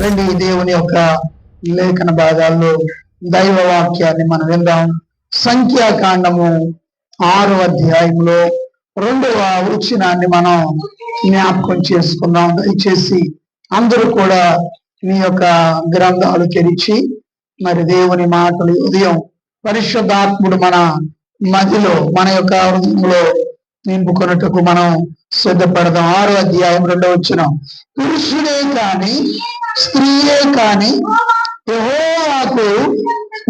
రండి దేవుని యొక్క లేఖన భాగాల్లో దైవ వాక్యాన్ని మనం విందాం. సంఖ్యాకాండము ఆరో అధ్యాయంలో రెండవ వచనాన్ని మనం జ్ఞాపకం చేసుకుందాం. దయచేసి అందరూ కూడా మీ యొక్క గ్రంథాలు తెరిచి మరి దేవుని మాటలు ఉదయం పరిశుద్ధాత్ముడు మన మదిలో మన యొక్క హృదయంలో నింపుకొనుటకు మనం సిద్ధపడదాం. ఆరో అధ్యాయం రెండో వచ్చిన పురుషుడే కాని స్త్రీయే కాని యహోవాకు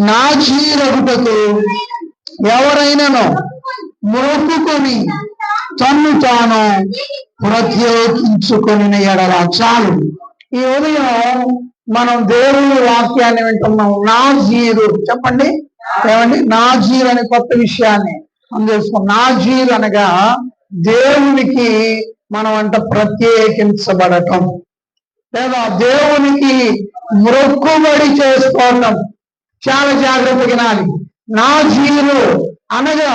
నా చీరగుటకు ఎవరైనాను మొక్కుకొని తన్ను తాను ప్రత్యేకించుకొని ఎడల చాలు. ఈ ఉదయం మనం దేవుని వాక్యాన్ని వింటున్నాం. నా జీరు. చెప్పండి. ఏమండి? నా జీరు అనే కొత్త విషయాన్ని. మనం నాజీర్ నా అనగా దేవునికి మనం అంట ప్రత్యేకించబడటం. లేదా దేవునికి మొక్కుబడి చేసుకోవటం. చాలా జాగ్రత్త వినాలి. నా జీవులు అనగా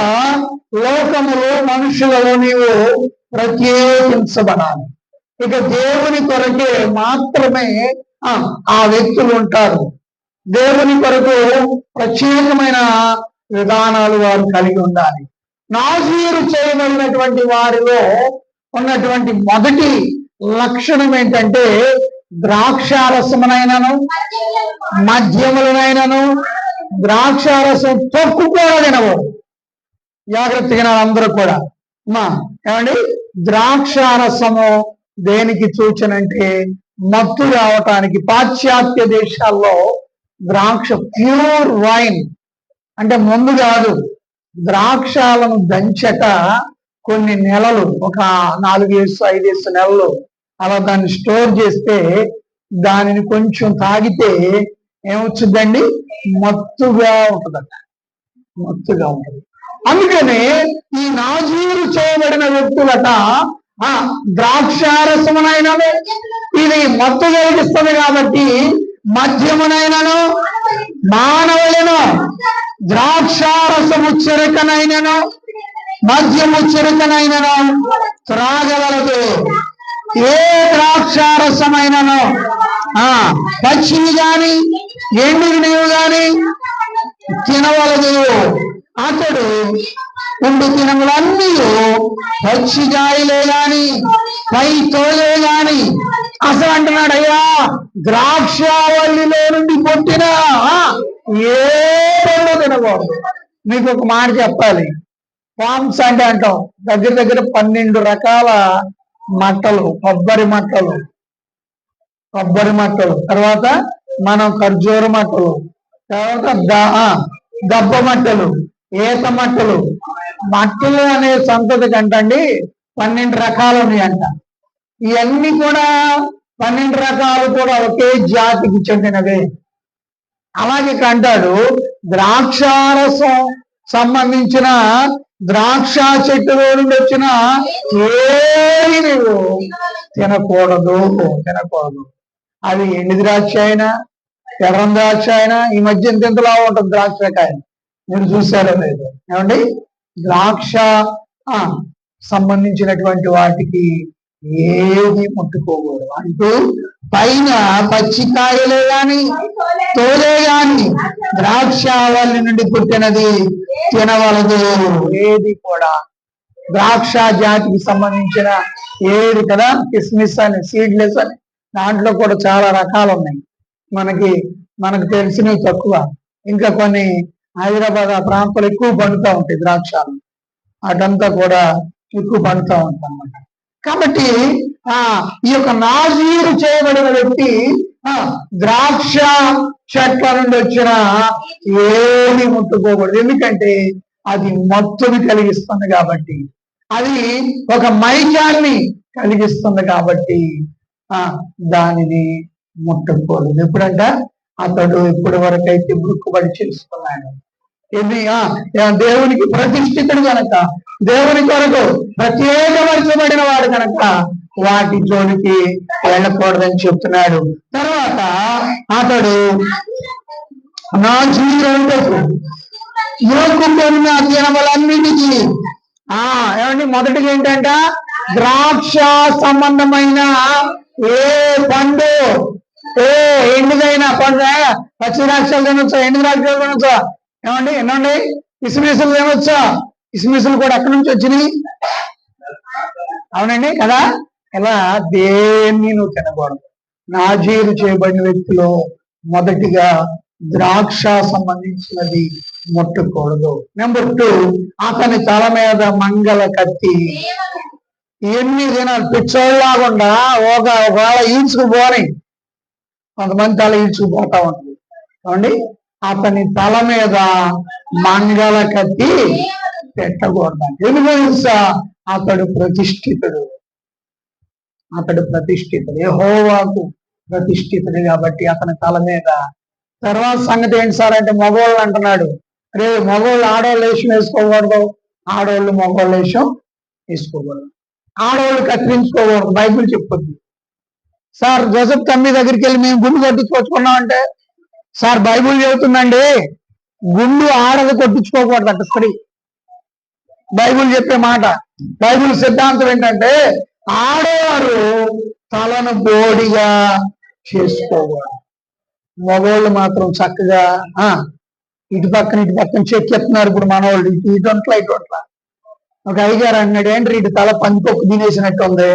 లోకములో మనుషులలో నీవు ప్రత్యేకించబడాలి. ఇక దేవుని కొరకే మాత్రమే ఆ, ఆ వ్యక్తులు ఉంటారు. దేవుని కొరకు ప్రత్యేకమైన విధానాలు వారు కలిగి ఉండాలి. నాజీరు చేయబడినటువంటి వారిలో ఉన్నటువంటి మొదటి లక్షణం ఏంటంటే ద్రాక్షారసమునైనను మద్యములనైనను ద్రాక్షారసం తొక్కు కూడా తినవరు జాగ్రత్తగా అందరూ కూడా. మా ఏమండి? ద్రాక్షారసము దేనికి సూచన అంటే మత్తు రావటానికి పాశ్చాత్య దేశాల్లో ద్రాక్ష ప్యూర్ వైన్ అంటే ముందు కాదు ద్రాక్షాలను దంచక కొన్ని నెలలు ఒక నాలుగేసు ఐదేసు నెలలు అలా దాన్ని స్టోర్ చేస్తే దానిని కొంచెం తాగితే ఏమొచ్చిందండి మత్తుగా ఉంటుందట. మత్తుగా ఉంటుంది. అందుకనే ఈ నాజీరు చేయబడిన వ్యక్తులట ఆ ద్రాక్షారసమునైనను ఇది మత్తు కలిగిస్తుంది కాబట్టి మద్యమునైనను మానవులను ద్రాక్షారసము చెరకనైనను మద్యము చెరకనైనను త్రాగవలదు. ఏ ద్రాక్షారసమైనను? ఆ పచ్చిని గాని ఎండిని నీవు గాని తినవలదు. అతడు ఉండు తినములన్నీ పచ్చిగాయలే గాని పై తోలే గాని అసలు అంటున్నాడు అయ్యా ద్రాక్షావల్లిలో నుండి పుట్టిన ఆ, ఏ పండు తినకూడదు. మీకు ఒక మాట చెప్పాలి. పామ్స్ అంటే అంటాం. దగ్గర దగ్గర పన్నెండు రకాల మట్టలు కొబ్బరి మట్టలు కొబ్బరి మట్టలు తర్వాత మనం ఖర్జూర మట్టలు తర్వాత దబ్బ మట్టలు ఏత మట్టలు మట్టలు అనే సంతతి కంటండి పన్నెండు రకాలు ఉన్నాయంట. ఇవన్నీ కూడా పన్నెండు రకాలు కూడా ఒకే జాతికి చెందినవే. అలాగే ఇక్కడ అంటాడు ద్రాక్షారసం సంబంధించిన ద్రాక్ష చెట్టులో నుండి వచ్చిన ఏది నువ్వు తినకూడదు తినకూడదు. అది ఎండి ద్రాక్ష అయినా ఎర్రం ద్రాక్ష అయినా ఈ మధ్య ఇంత ఇంతలా ఉంటుంది ద్రాక్షకాయ మీరు చూసారో లేదు. ఏమండి? ద్రాక్ష ఆ, సంబంధించినటువంటి వాటికి ఏది ముట్టుకోకూడదు. అంటూ పైన పచ్చికాయలే గాని తోలే గాని వాళ్ళ నుండి పుట్టినది తినవలదు. ఏది కూడా. ద్రాక్ష జాతికి సంబంధించిన ఏది కదా కిస్మిస్ అని సీడ్లెస్ అని. దాంట్లో కూడా చాలా రకాలు ఉన్నాయి. మనకి మనకు తెలిసినవి తక్కువ. ఇంకా కొన్ని హైదరాబాద్ ఆ ప్రాంతాలు ఎక్కువ పండుతూ ఉంటాయి ద్రాక్షాలు. అటంతా కూడా ఎక్కువ పండుతూ ఉంటాయి అన్నమాట కాబట్టి ఆ ఈ యొక్క నాజీరు చేయబడిన వ్యక్తి ఆ ద్రాక్ష చెట్ల నుండి వచ్చిన ఏమి ముట్టుకోకూడదు. ఎందుకంటే అది మత్తుని కలిగిస్తుంది కాబట్టి. అది ఒక మైకాన్ని కలిగిస్తుంది కాబట్టి ఆ దానిని ముట్టకూడదు ఎప్పుడంట? అతడు ఇప్పటి వరకు అయితే మృక్కుబడి చేసుకున్నాడు ఇది ఆ, దేవునికి ప్రతిష్ఠితుడు కనుక దేవుని కొరకు ప్రత్యేకపరచబడిన వాడు కనుక వాటి జోలికి వెళ్ళకూడదని చెప్తున్నాడు. తర్వాత అతడు నా జీవితం మొక్కుకున్న దినములన్నిటికీ ఆ ఏమండి? మొదటిగా ఏంటంట? ద్రాక్ష సంబంధమైన ఏ పండు? ఏ ఎండుదైనా పండు పచ్చి ద్రాక్షలు తినొచ్చు? ఎండు ద్రాక్షలు తినొచ్చు? ఏమండి ఎన్నండి? ఇసుమిసులు ఏమొచ్చా ఇసుమిసులు కూడా ఎక్కడి నుంచి వచ్చినాయి? అవునండి కదా? ఇలా దేన్ని నువ్వు తినకూడదు. నాజీరు చేయబడిన వ్యక్తిలో మొదటిగా ద్రాక్ష సంబంధించినది ముట్టకూడదు. నెంబర్ టూ అతని తల మీద మంగళ కత్తి. ఎన్ని దినాలు? పిచ్చోళ్ళలాగుండా ఒక ఒకవేళ ఈడ్చుకుపోని. కొంతమంది తల ఈడ్చుకుపోతా ఉంటుంది ఏమండి? అతని తల మీద మంగళ కత్తి పెట్టకూడదు. ఎందుకు అతడు ప్రతిష్ఠితుడు. అతడు ప్రతిష్ఠితుడు. యెహోవాకు ప్రతిష్ఠితుడు కాబట్టి అతని తల మీద. తర్వాత సంగతి ఏంటి సార్ అంటే మగవాళ్ళు అంటున్నాడు. రే మగవాళ్ళు ఆడవాళ్ళు వేషం వేసుకోకూడదు. ఆడవాళ్ళు మగవాళ్ళు వేషం వేసుకోకూడదు. ఆడవాళ్ళు కత్తిరించుకోకూడదు. బైబిల్ చెప్పొద్దు సార్ జోసఫ్ తమ్మి దగ్గరికి వెళ్ళి మేము గుండు కొట్టించుకొచ్చుకున్నాం అంటే సార్ బైబిల్ చెబుతుందండి గుండు ఆడది కొట్టించుకోకూడదట స్త్రీ. బైబిల్ చెప్పే మాట. బైబిల్ సిద్ధాంతం ఏంటంటే ఆడవారు తలను బోడిగా చేసుకోవాలి. మగవాళ్ళు మాత్రం చక్కగా ఆ ఇటు పక్కన ఇటు పక్కన చెక్కెత్తున్నారు ఇప్పుడు మనవాళ్ళు. ఇటు ఇటు అట్లా ఇటు ఒక అయ్యగారు అన్నాడు ఏంటి ఇటు తల పందికొక్కు తినేసినట్టు ఉంది.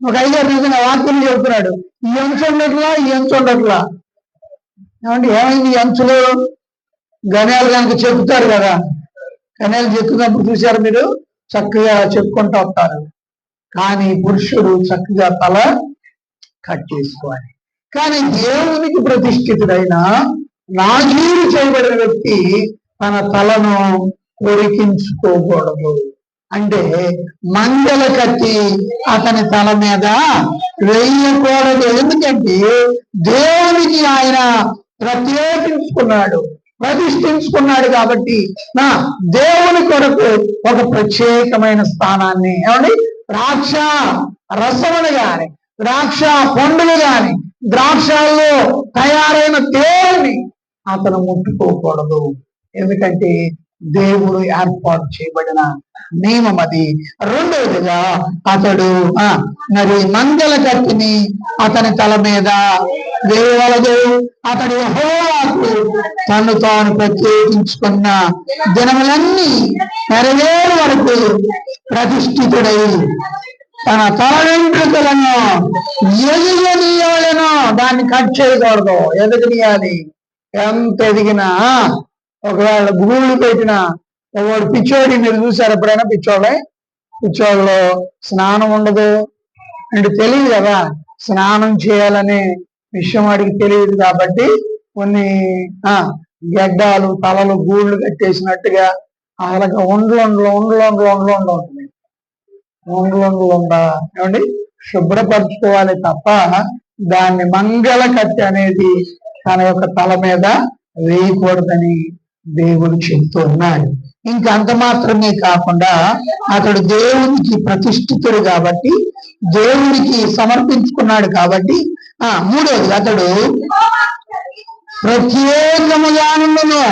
ఒక అయ్యగారు నిజంగా వాక్యం చెబుతున్నాడు ఈ అంచు ఉండట్లా ఈ అంచు ఉండట్లా ఏమండి ఏమైంది? ఈ అంచులు గణాలు కనుక చెప్తారు కదా. గణాలు చెప్తున్నప్పుడు చూశారు మీరు? చక్కగా చెప్పుకుంటూ వస్తారు. కానీ పురుషుడు చక్కగా తల కట్ చేసుకోవాలి. కానీ దేవునికి ప్రతిష్ఠితుడైన నాజీరు చేయబడిన వ్యక్తి తన తలను కొరికించుకోకూడదు అంటే మంగళ కత్తి అతని తల మీద వేయకూడదు. ఎందుకంటే దేవునికి ఆయన ప్రత్యేకించుకున్నాడు ప్రతిష్ఠించుకున్నాడు కాబట్టి నా దేవుని కొరకు ఒక ప్రత్యేకమైన స్థానాన్ని ఏమండి? ద్రాక్ష రసములు గాని ద్రాక్ష పండుగ గాని ద్రాక్షల్లో తయారైన దేవుని అతను ముట్టుకోకూడదు. ఎందుకంటే దేవుడు ఏర్పాటు చేయబడిన నియమం అది. రెండవదిగా అతడు మరి మంగళ కత్తిని అతని తల మీద వేయవలదు. అతడు యెహోవాకు తను తాను ప్రత్యేకించుకున్న దినములన్నీ నెరవేరు వరకు ప్రతిష్ఠితుడై తన తల వెంట్రుకలను ఎదుగనీయాలను దాన్ని కట్ చేయకూడదు. ఎదగనీయాలి. ఎంత ఎదిగినా ఒకవేళ గురువులు పెట్టిన ఒకడు పిచ్చోడి మీరు చూసారు ఎప్పుడైనా పిచ్చోళ్ళే పిచ్చోళ్ళు స్నానం ఉండదు. అంటే తెలియదు కదా స్నానం చేయాలనే విషయం వాడికి తెలియదు కాబట్టి కొన్ని ఆ గడ్డాలు తలలు గూళ్ళు కట్టేసినట్టుగా అలాగ ఒండ్లు ఒండ్లు ఒండ్లు ఒండ్లు ఒండ్లు ఉండ్లు ఉంటుంది ఒండ్లు ఒండ్లు ఉండ ఏమండి? శుభ్రపరచుకోవాలి తప్ప దాన్ని మంగళ కత్తి అనేది తన యొక్క తల మీద వేయకూడదని దేవుడు చెబుతూ ఉన్నాడు. ఇంకా అంత మాత్రమే కాకుండా అతడు దేవునికి ప్రతిష్ఠితుడు కాబట్టి దేవునికి సమర్పించుకున్నాడు కాబట్టి ఆ మూడోది అతడు ప్రత్యేకముగానుండను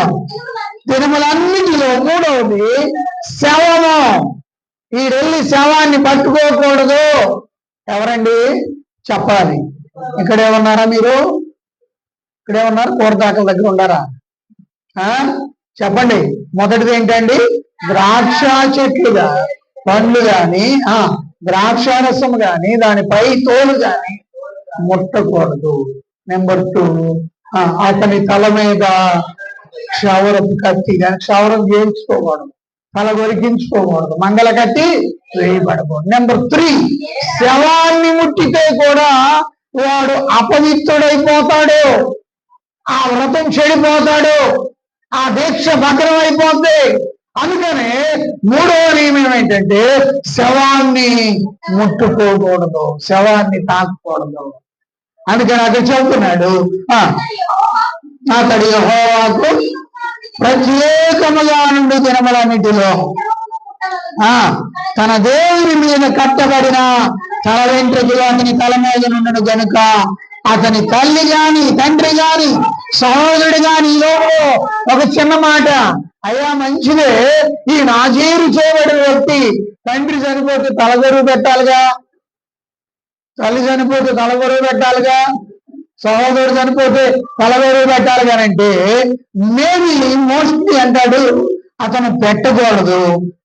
తిరుమలన్నిటిలో మూడవది శవము. ఈడెళ్ళి శవాన్ని పట్టుకోకూడదు. ఎవరండి? చెప్పాలి. ఇక్కడే ఉన్నారా మీరు? ఇక్కడే ఉన్నారు? కోరదాకల దగ్గర ఉన్నారా? చెప్పండి. మొదటిది ఏంటండి? ద్రాక్ష చెట్లుగా పండ్లు గాని ఆ ద్రాక్ష రసం గాని దానిపై తోలు గాని ముట్టకూడదు. Number two. అతని తల మీద క్షవరం కత్తి కానీ క్షవరం చేయించుకోకూడదు తల గొరికించుకోకూడదు మంగళ కత్తి వేయబడకూడదు. Number three. శవాన్ని ముట్టితే కూడా వాడు అపవిత్రుడైపోతాడు. ఆ వ్రతం చెడిపోతాడు. ఆ దీక్ష భద్రం అయిపోద్ది అందుకనే మూడవ నియమం ఏంటంటే శవాన్ని ముట్టుకోకూడదు శవాన్ని తాకకూడదు. అందుకని అది చెబుతున్నాడు అతడి హోవాకు ప్రత్యేకముగా నుండి దినములన్నిటిలో ఆ తన దేవుని మీద కట్టబడిన తల వెంట్రుకలు అతని తల మీద నుండి గనుక అతని తల్లి గాని తండ్రి గాని సహోదరుడిగా నీలో ఒక చిన్న మాట. అయ్యా మంచిదే. ఈ నాజీరు చేయబడిన వ్యక్తి తండ్రి చనిపోతే తలగొరువు పెట్టాలిగా? తల్లి చనిపోతే తలగొరువు పెట్టాలిగా? సహోదరుడు చనిపోతే తలవేరు పెట్టాలి కానంటే మేబీ మోస్ట్లీ అంటాడు అతను పెట్టకూడదు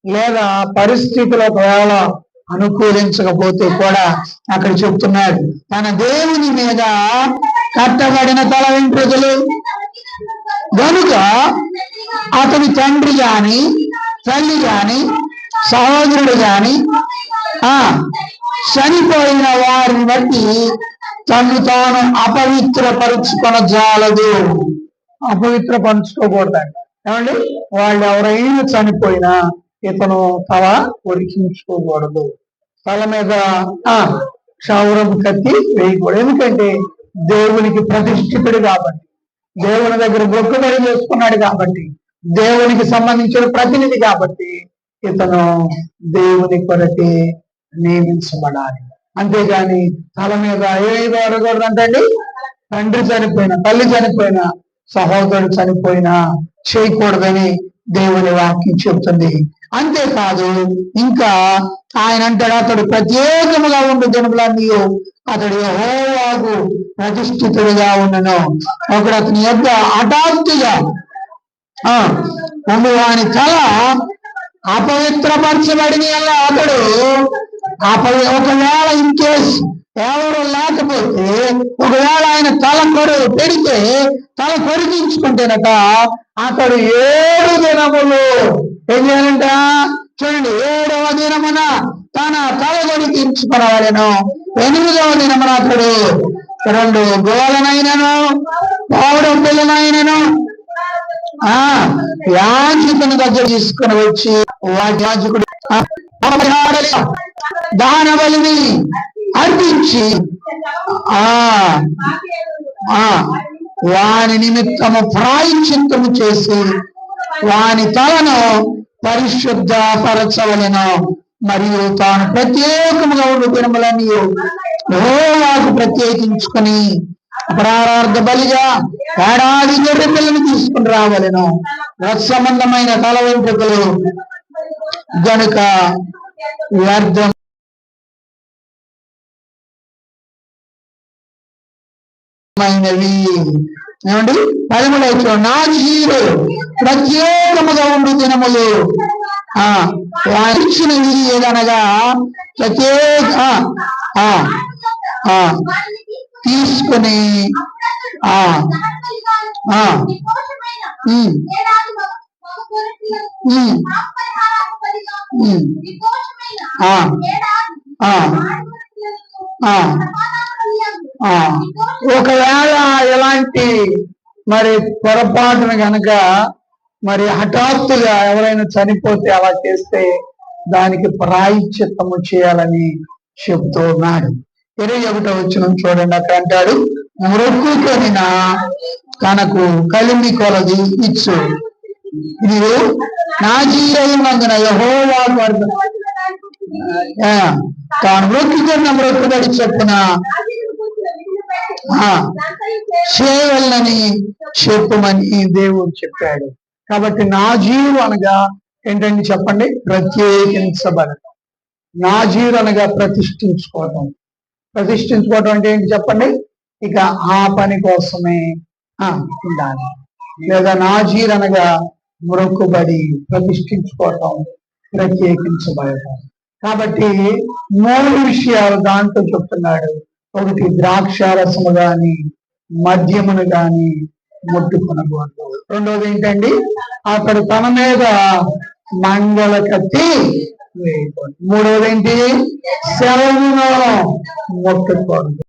లేదా పరిస్థితులు ఒకవేళ అనుకూలించకపోతే కూడా అక్కడ చెప్తున్నాడు తన దేవుని మీద కట్టబడిన తల వెంట్రుకలు గనుక అతని తండ్రి గాని తల్లి గాని సహోదరుడు గాని ఆ చనిపోయిన వారిని బట్టి తను తాను అపవిత్రపరుచుకొన జాలదు అపవిత్రపరుచుకోకూడదంట. ఏమండి? వాళ్ళు ఎవరైనా చనిపోయినా ఇతను తల ఒరికించుకోకూడదు. తల మీద ఆ క్షౌరం కత్తి వేయకూడదు. ఎందుకంటే దేవునికి ప్రతిష్ఠితుడు కాబట్టి దేవుని దగ్గర మొక్కుబడి చేసుకున్నాడు కాబట్టి దేవునికి సంబంధించిన ప్రతినిధి కాబట్టి ఇతను దేవుని కొరకే నియమించబడాలి. అంతేగాని తల మీద ఏదో వాడకూడదు తండ్రి చనిపోయిన తల్లి చనిపోయిన సహోదరుడు చనిపోయినా చేయకూడదని దేవుని వాక్యం చెబుతుంది. అంతేకాదు ఇంకా ఆయన అంటాడు అతడు ప్రత్యేకముగా ఉండు దినములన్నీ అతడు యెహోవాకు ప్రతిష్ఠితుడిగా ఉండను. ఒకడు అతని యొక్క హఠాత్తుగా ఆ ఉండు వాని తల అపవిత్రపరచబడిన అలా అతడు అపవి ఒకవేళ ఇన్ కేస్ ఎవరు లేకపోతే ఒకవేళ ఆయన తల కొరు పెడితే తల కొరికించుకుంటేనట అతడు ఏడు దినములు ఏం చేయాలంట? చూడండి ఏడవ దినమున తన తలగొడి కొరికించుకునవలెను ఎనిమిదవ దినమున అతడు రెండు గోలనైనను పావుడం పిల్లనైనను ఆ యాజకుని దగ్గర తీసుకుని వచ్చి యాజకుడు దాన బలిని అర్పించి ఆ ఆ వాని నిమిత్తము ప్రాయశ్చిత్తము చేసి వాని తలను పరిశుద్ధపరచవలెను మరియు తాను ప్రత్యేకముగా ఉండు దినములని యెహోవాకు ప్రత్యేకించుకొని అపరారార్థ బలిగా ఏడాది గొర్రె పిల్లని తీసుకుని రావలను. సంబంధమైన తల వెంట్రుకలు గనుక వ్యర్థం మైనవి. ఏమండి పదమూడవ నా జీరు ప్రత్యేకముగా ఉండు దినములు ఆ ఇచ్చిన విధి ఏదనగా ప్రత్యేక తీసుకుని ఆ ఆ, ఆ, ఆ, ఆ. ఒకవేళ ఎలాంటి మరి పొరపాటున గనక మరి హఠాత్తుగా ఎవరైనా చనిపోతే అలా చేస్తే దానికి ప్రాయశ్చిత్తము చేయాలని చెప్తూ ఉన్నాడు. ఇరవై ఒకటో వచ్చిన చూడండి అక్కడ అంటాడు మొక్కుకొనిన తనకు కలిమి కొలది ఇచ్చు. ఇది నా జీవనందున యహోవా ఆ, తాను మొక్కుకున్న మొక్కుబడి చొప్పున ఆ, చేయవలనని చెప్పమని దేవుడు చెప్పాడు. కాబట్టి నా జీవులు అనగా ఏంటండి చెప్పండి? ప్రత్యేకించబడటం. నా జీవులు అనగా ప్రతిష్ఠించుకోవటం. ప్రతిష్ఠించుకోవటం అంటే ఏంటి చెప్పండి? ఇక ఆ పని కోసమే ఆ, ఉండాలి. లేదా నాజీర్ అనగా మొక్కుబడి ప్రతిష్ఠించుకోవటం ప్రత్యేకించబడటం. కాబట్టి మూడు విషయాలు దాంట్లో చెప్తున్నాడు. ఒకటి ద్రాక్ష రసము గాని మద్యమును గాని ముట్టుకొనకూడదు రెండోది ఏంటండి? అతడు తన మీద మంగళ కత్తి వేయకూడదు. మూడోది ఏంటి? సెలవును ముట్టుకోవద్దు